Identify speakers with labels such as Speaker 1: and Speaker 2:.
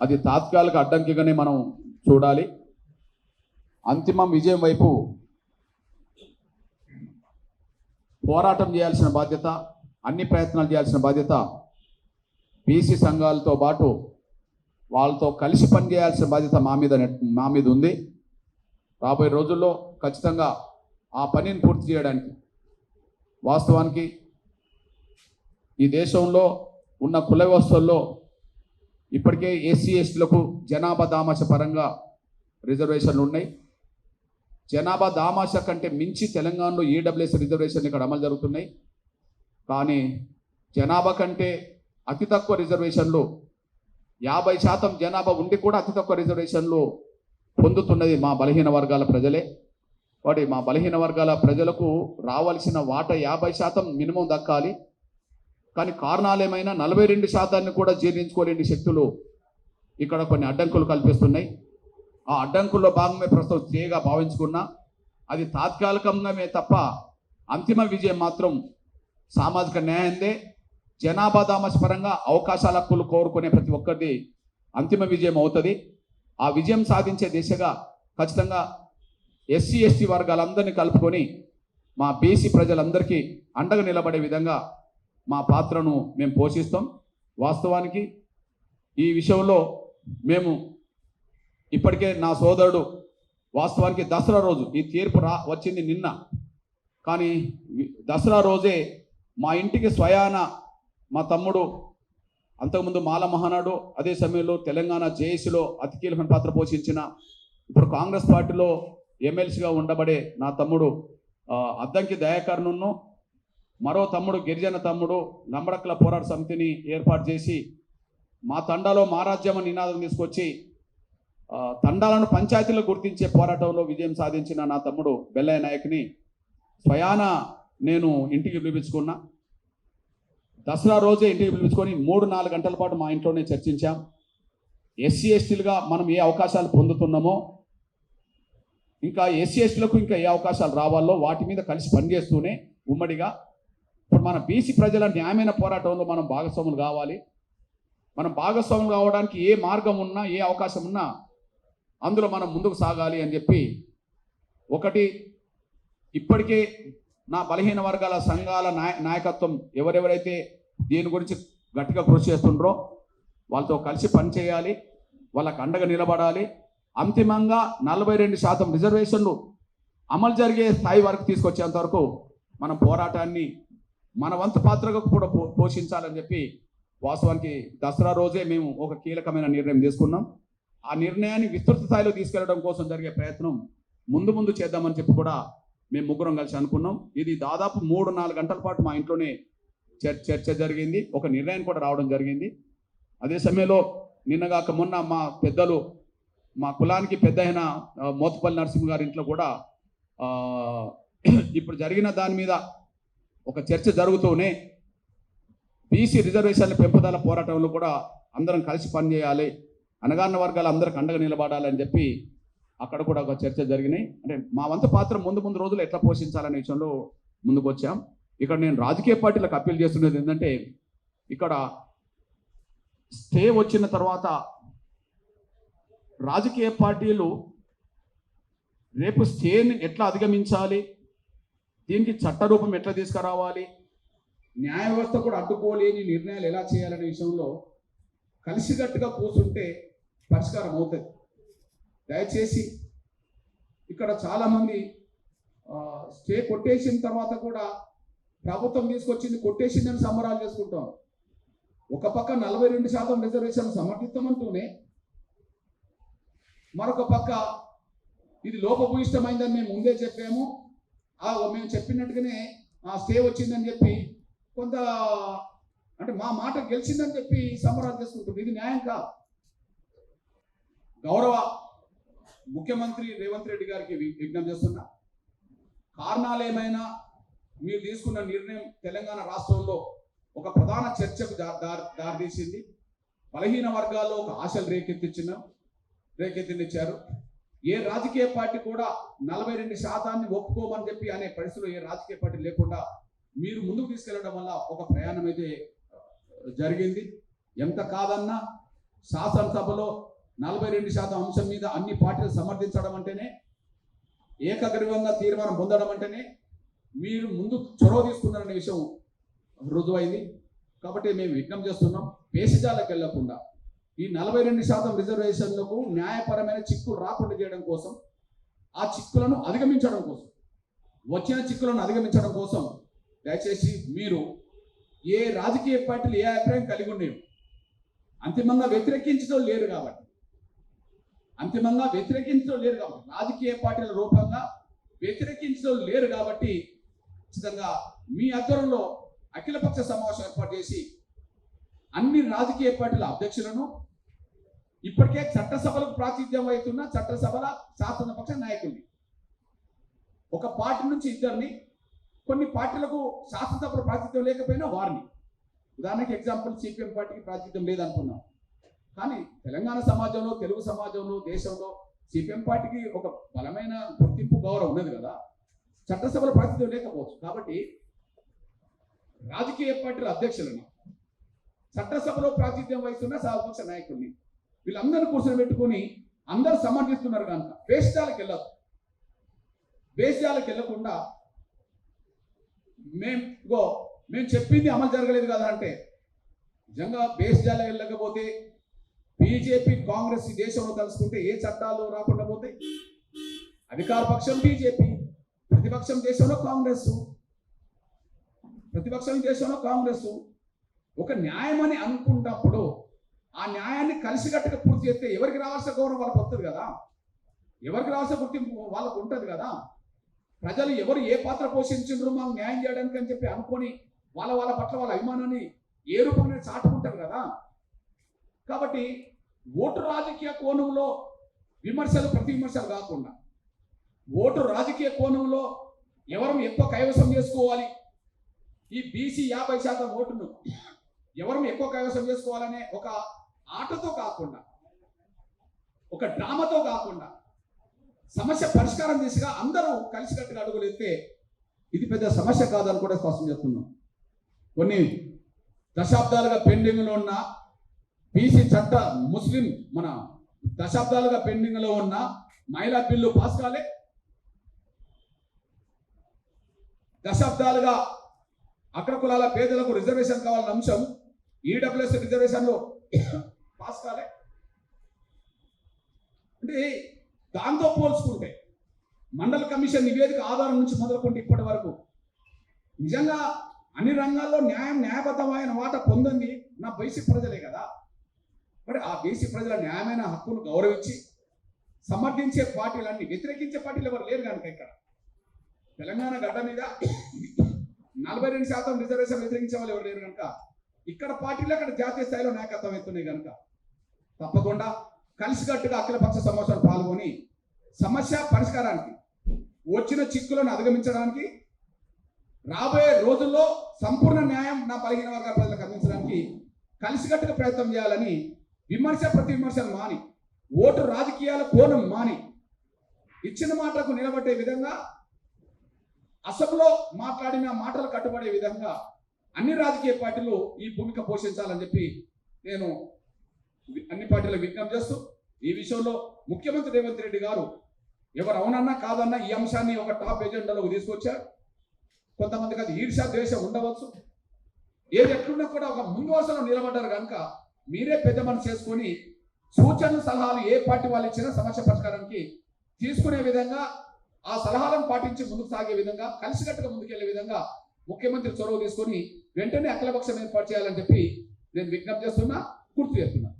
Speaker 1: అది తాత్కాలిక అడ్డంకిగానే మనం చూడాలి. అంతిమ విజయం వైపు పోరాటం చేయాల్సిన బాధ్యత అన్ని ప్రయత్నాలు చేయాల్సిన బాధ్యత బీసీ సంఘాలతో పాటు వాళ్ళతో కలిసి పనిచేయాల్సిన బాధ్యత మా మీద మా మీద ఉంది. రాబోయే రోజుల్లో ఖచ్చితంగా ఆ పనిని పూర్తి చేయడానికి వాస్తవానికి ఈ దేశంలో ఉన్న కుల వ్యవస్థల్లో ఇప్పటికే ఎస్సీ ఎస్టీలకు జనాభా దామాష పరంగా రిజర్వేషన్లు ఉన్నాయి. జనాభా దామాష కంటే మించి తెలంగాణలో ఈడబ్ల్యూఎస్ రిజర్వేషన్లు ఇక్కడ అమలు జరుగుతున్నాయి. కానీ జనాభా కంటే అతి తక్కువ రిజర్వేషన్లు యాభై శాతం జనాభా ఉండి కూడా అతి తక్కువ రిజర్వేషన్లు పొందుతున్నది మా బలహీన వర్గాల ప్రజలే. వాటి మా బలహీన వర్గాల ప్రజలకు రావాల్సిన వాటా యాభై శాతం మినిమం దక్కాలి. కానీ కారణాలు ఏమైనా నలభై రెండు శాతాన్ని కూడా జీర్ణించుకోలేని శక్తులు ఇక్కడ కొన్ని అడ్డంకులు కల్పిస్తున్నాయి. ఆ అడ్డంకుల్లో భాగమే ప్రస్తుతం చేయగా భావించుకున్నా అది తాత్కాలికంగామే తప్ప అంతిమ విజయం మాత్రం సామాజిక న్యాయందే. జనాభా దామస్ పరంగా అవకాశాల హక్కులు కోరుకునే ప్రతి ఒక్కరిది అంతిమ విజయం అవుతుంది. ఆ విజయం సాధించే దిశగా ఖచ్చితంగా ఎస్సీ ఎస్టీ వర్గాలందరినీ కలుపుకొని మా బీసీ ప్రజలందరికీ అండగా నిలబడే విధంగా మా పాత్రను మేము పోషిస్తాం. వాస్తవానికి ఈ విషయంలో మేము ఇప్పటికే నా సోదరుడు వాస్తవానికి దసరా రోజు ఈ తీర్పు రా వచ్చింది నిన్న. కానీ దసరా రోజే మా ఇంటికి స్వయాన మా తమ్ముడు అంతకుముందు మాల మహానాడు అదే సమయంలో తెలంగాణ జేఏసీలో అతి కీలకమైన పాత్ర పోషించిన ఇప్పుడు కాంగ్రెస్ పార్టీలో ఎమ్మెల్సీగా ఉండబడే నా తమ్ముడు అద్దంకి దయాకర్ణను మరో తమ్ముడు గిరిజన తమ్ముడు నంబడక్కల పోరాట సమితిని ఏర్పాటు చేసి మా తండాలో మహారాజ్యం అని నినాదం తీసుకొచ్చి తండాలను పంచాయతీలు గుర్తించే పోరాటంలో విజయం సాధించిన నా తమ్ముడు బెల్లయ్య నాయక్ని స్వయాన నేను ఇంటికి పిలిపించుకున్నా. దసరా రోజే ఇంటికి పిలిపించుకొని మూడు నాలుగు గంటల పాటు మా ఇంట్లోనే చర్చించాం. ఎస్సీ ఎస్టీలుగా మనం ఏ అవకాశాలు పొందుతున్నామో ఇంకా ఎస్సీ ఎస్టీలకు ఇంకా ఏ అవకాశాలు రావాలో వాటి మీద కలిసి పనిచేస్తూనే ఉమ్మడిగా ఇప్పుడు మన బీసీ ప్రజల న్యాయమైన పోరాటంలో మనం భాగస్వాములు కావాలి. మనం భాగస్వాములు కావడానికి ఏ మార్గం ఉన్నా ఏ అవకాశం ఉన్నా అందులో మనం ముందుకు సాగాలి అని చెప్పి ఒకటి ఇప్పటికే నా బలహీన వర్గాల సంఘాల నాయ నాయకత్వం ఎవరెవరైతే దీని గురించి గట్టిగా కృషి చేస్తుండ్రో వాళ్ళతో కలిసి పనిచేయాలి వాళ్ళకు అండగా నిలబడాలి. అంతిమంగా నలభై రెండు శాతం రిజర్వేషన్లు అమలు జరిగే స్థాయి వరకు తీసుకొచ్చేంత వరకు మనం పోరాటాన్ని మన వంతు పాత్రగా కూడా పో- పోషించాలని చెప్పి వాస్తవానికి దసరా రోజే మేము ఒక కీలకమైన నిర్ణయం తీసుకున్నాం. ఆ నిర్ణయాన్ని విస్తృత స్థాయిలో తీసుకెళ్ళడం కోసం జరిగే ప్రయత్నం ముందు ముందు చేద్దామని చెప్పి కూడా మేము ముగ్గురం కలిసి అనుకున్నాం. ఇది దాదాపు మూడు నాలుగు గంటల పాటు మా ఇంట్లోనే చర్చ చర్చ జరిగింది. ఒక నిర్ణయం కూడా రావడం జరిగింది. అదే సమయంలో నిన్నగాక మొన్న మా పెద్దలు మా కులానికి పెద్ద అయిన మోతుపల్లి నరసింహ గారి ఇంట్లో కూడా ఇప్పుడు జరిగిన దాని మీద ఒక చర్చ జరుగుతూనే బీసీ రిజర్వేషన్ల పెంపుదల పోరాటంలో కూడా అందరం కలిసి పనిచేయాలి అనగాన్న వర్గాలు అందరికి అండగా నిలబడాలని చెప్పి అక్కడ కూడా ఒక చర్చ జరిగినాయి. అంటే మా వంతు పాత్ర ముందు ముందు రోజులు ఎట్లా పోషించాలనే విషయంలో ముందుకు వచ్చాం. ఇక్కడ నేను రాజకీయ పార్టీలకు అప్పీల్ చేస్తున్నది ఏంటంటే ఇక్కడ స్టే వచ్చిన తర్వాత రాజకీయ పార్టీలు రేపు స్టేని ఎట్లా అధిగమించాలి దీనికి చట్టరూపం ఎట్లా తీసుకురావాలి? న్యాయ వ్యవస్థ కూడా అడ్డుకోలేని నిర్ణయాలు ఎలా చేయాలనే విషయంలో కలిసికట్టుగా కూర్చుంటే పరిష్కారం అవుతుంది. దయచేసి ఇక్కడ చాలామంది స్టే కొట్టేసిన తర్వాత కూడా ప్రభుత్వం తీసుకొచ్చింది కొట్టేసిందని సంబరాలు చేసుకుంటాం. ఒక పక్క నలభై రెండు శాతం రిజర్వేషన్ సమర్థిస్తామంటూనే మరొక పక్క ఇది లోపభూయిష్టమైందని మేము ముందే చెప్పాము. మేము చెప్పినట్టుగానే ఆ స్టే వచ్చిందని చెప్పి కొంత అంటే మా మాట గెలిచిందని చెప్పి సంబరాలు చేసుకుంటుంది ఇది న్యాయం కాదు గౌరవ ముఖ్యమంత్రి రేవంత్ రెడ్డి గారికి విజ్ఞప్తి చేస్తున్నా. కారణాలు ఏమైనా మీరు తీసుకున్న నిర్ణయం తెలంగాణ రాష్ట్రంలో ఒక ప్రధాన చర్చకు దారితీసింది. బలహీన వర్గాల్లో ఒక ఆశలు రేకెత్తించిన రేకెత్తినిచ్చారు ఏ రాజకీయ పార్టీ కూడా నలభై రెండు శాతాన్ని ఒప్పుకోమని చెప్పి అనే పరిస్థితిలో ఏ రాజకీయ పార్టీ లేకుండా మీరు ముందుకు తీసుకెళ్ళడం వల్ల ఒక ప్రయాణం అయితే జరిగింది. ఎంత కాదన్నా శాసనసభలో నలభై రెండు శాతం అంశం మీద అన్ని పార్టీలు సమర్థించడం అంటేనే ఏకగ్రీవంగా తీర్మానం పొందడం అంటేనే మీరు ముందు చొరవ తీసుకున్నారనే విషయం రుజువైంది. కాబట్టి మేము విజ్ఞప్తి చేస్తున్నాం పేషజాలకు వెళ్ళకుండా ఈ నలభై రెండు శాతం రిజర్వేషన్లకు న్యాయపరమైన చిక్కులు రాకుండా చేయడం కోసం ఆ చిక్కులను అధిగమించడం కోసం వచ్చిన చిక్కులను అధిగమించడం కోసం దయచేసి మీరు ఏ రాజకీయ పార్టీలు ఏ అభిప్రాయం కలిగి ఉండేవి? అంతిమంగా వ్యతిరేకించడం లేరు కాబట్టి. అంతిమంగా వ్యతిరేకించడం లేరు కాబట్టి. రాజకీయ పార్టీల రూపంగా వ్యతిరేకించడం లేరు కాబట్టి ఖచ్చితంగా మీ ఆధ్వర్యంలో అఖిలపక్ష సమావేశం ఏర్పాటు చేసి అన్ని రాజకీయ పార్టీల అధ్యక్షులను ఇప్పటికే చట్టసభలకు ప్రాతినిధ్యం వహిస్తున్న చట్టసభల శాసనపక్ష నాయకుల్ని. ఒక పార్టీ నుంచి ఇద్దరిని కొన్ని పార్టీలకు శాసనసభలో ప్రాతినిధ్యం లేకపోయినా వారిని. ఉదాహరణకి ఎగ్జాంపుల్ సిపిఎం పార్టీకి ప్రాతినిధ్యం లేదనుకున్నాం. కానీ తెలంగాణ సమాజంలో తెలుగు సమాజంలో దేశంలో సిపిఎం పార్టీకి ఒక బలమైన గుర్తింపు గౌరవం ఉన్నది కదా. చట్టసభల ప్రాతినిధ్యం లేకపోవచ్చు. కాబట్టి రాజకీయ పార్టీల అధ్యక్షులను చట్టసభలో ప్రాతినిధ్యం వహిస్తున్న సభపక్ష నాయకుల్ని వీళ్ళందరినీ కూర్చొని పెట్టుకొని అందరూ సమర్థిస్తున్నారు కనుక. వేషాలకు వెళ్ళదు వేషాలకు వెళ్ళకుండా మేము గో మేము చెప్పింది అమలు జరగలేదు కదా అంటే నిజంగా బేస్జాలకు వెళ్ళకపోతే బీజేపీ కాంగ్రెస్ ఈ దేశంలో తలుసుకుంటే ఏ చట్టాలు రాకుండా పోతాయి అధికార పక్షం బీజేపీ ప్రతిపక్షం దేశంలో కాంగ్రెస్. ప్రతిపక్షం దేశంలో కాంగ్రెస్. ఒక న్యాయం అని అనుకుంటప్పుడు ఆ న్యాయాన్ని కలిసికట్టుగా పూర్తి చేస్తే ఎవరికి రావాల్సిన గౌరవం వాళ్ళకి వస్తుంది కదా? ఎవరికి రావాల్సిన గుర్తింపు వాళ్ళకు ఉంటుంది కదా? ప్రజలు ఎవరు ఏ పాత్ర పోషించిండ్రు మాకు న్యాయం చేయడానికి అని చెప్పి అనుకొని వాళ్ళ వాళ్ళ పట్ల వాళ్ళ అభిమానాన్ని ఏ రూపంలో చాటుకుంటారు కదా? కాబట్టి ఓటు రాజకీయ కోణంలో విమర్శలు ప్రతి విమర్శలు కాకుండా ఓటు రాజకీయ కోణంలో ఎవరు ఎక్కువ కైవసం చేసుకోవాలి? ఈ బీసీ యాభై శాతం ఓటును ఎవరు ఎక్కువ కైవసం చేసుకోవాలనే ఒక ఆటతో కాకుండా ఒక డ్రామాతో కాకుండా సమస్య పరిష్కారం దిశగా అందరూ కలిసికట్టుగా అడుగులు ఎత్తే ఇది పెద్ద సమస్య కాదని కూడా స్పష్టం చేస్తున్నాం. కొన్ని దశాబ్దాలుగా పెండింగ్లో ఉన్న బీసీ చట్ట ముస్లిం మన దశాబ్దాలుగా పెండింగ్లో ఉన్న మహిళా బిల్లు పాస్ కాలే. దశాబ్దాలుగా అగ్ర కులాల పేదలకు రిజర్వేషన్ కావాలన్న అంశం ఈడబ్ల్యూఎస్ రిజర్వేషన్లో పాస్ కాలే. అంటే దాంతో పోల్చుకుంటే మండల కమిషన్ నివేదిక ఆధారం నుంచి మొదలుకుంటే ఇప్పటి వరకు నిజంగా అన్ని రంగాల్లో న్యాయం న్యాయబద్ధమైన వాట పొందింది నా బీసీ ప్రజలే కదా. మరి ఆ బీసీ ప్రజల న్యాయమైన హక్కును గౌరవించి సమర్థించే పార్టీలన్నీ వ్యతిరేకించే పార్టీలు ఎవరు లేరు కనుక ఇక్కడ. తెలంగాణ గడ్డ మీద నలభై రెండు శాతం రిజర్వేషన్ వ్యతిరేకించే వాళ్ళు ఎవరు లేరు కనుక ఇక్కడ పార్టీలు అక్కడ జాతీయ స్థాయిలో నాయకత్వం ఎత్తున్నాయి కనుక తప్పకుండా కలిసికట్టుగా అఖిలపక్ష సమావేశాలు పాల్గొని సమస్య పరిష్కారానికి వచ్చిన చిక్కులను అధిగమించడానికి రాబోయే రోజుల్లో సంపూర్ణ న్యాయం నా బలహీన వర్గాల ప్రజలకు అందించడానికి కలిసికట్టుగా ప్రయత్నం చేయాలని విమర్శ ప్రతి విమర్శలు మాని ఓటు రాజకీయాల కోణం మాని ఇచ్చిన మాటలకు నిలబడే విధంగా అసెంబ్లీలో మాట్లాడిన మాటలు కట్టుబడే విధంగా అన్ని రాజకీయ పార్టీలు ఈ భూమిక పోషించాలని చెప్పి నేను అన్ని పార్టీలకు విజ్ఞప్తి చేస్తూ ఈ విషయంలో ముఖ్యమంత్రి రేవంత్ రెడ్డి గారు ఎవరు అవునన్నా కాదన్నా ఈ అంశాన్ని ఒక టాప్ ఎజెండాలోకి తీసుకొచ్చారు. కొంతమందికి అది ఈర్షా ద్వేషం ఉండవచ్చు. ఏది ఎట్లున్నా కూడా ఒక ముందు వరుసలో నిలబడ్డారు కనుక మీరే పెద్ద మనసు చేసుకొని సూచనలు సలహాలు ఏ పార్టీ వాళ్ళు ఇచ్చినా సమస్య పరిష్కారానికి తీసుకునే విధంగా ఆ సలహాలను పాటించి ముందుకు సాగే విధంగా కలిసికట్టుగా ముందుకెళ్ళే విధంగా ముఖ్యమంత్రి చొరవ తీసుకొని వెంటనే అఖిలపక్షం ఏర్పాటు చేయాలని చెప్పి నేను విజ్ఞప్తి చేస్తున్నా గుర్తు చేస్తున్నా.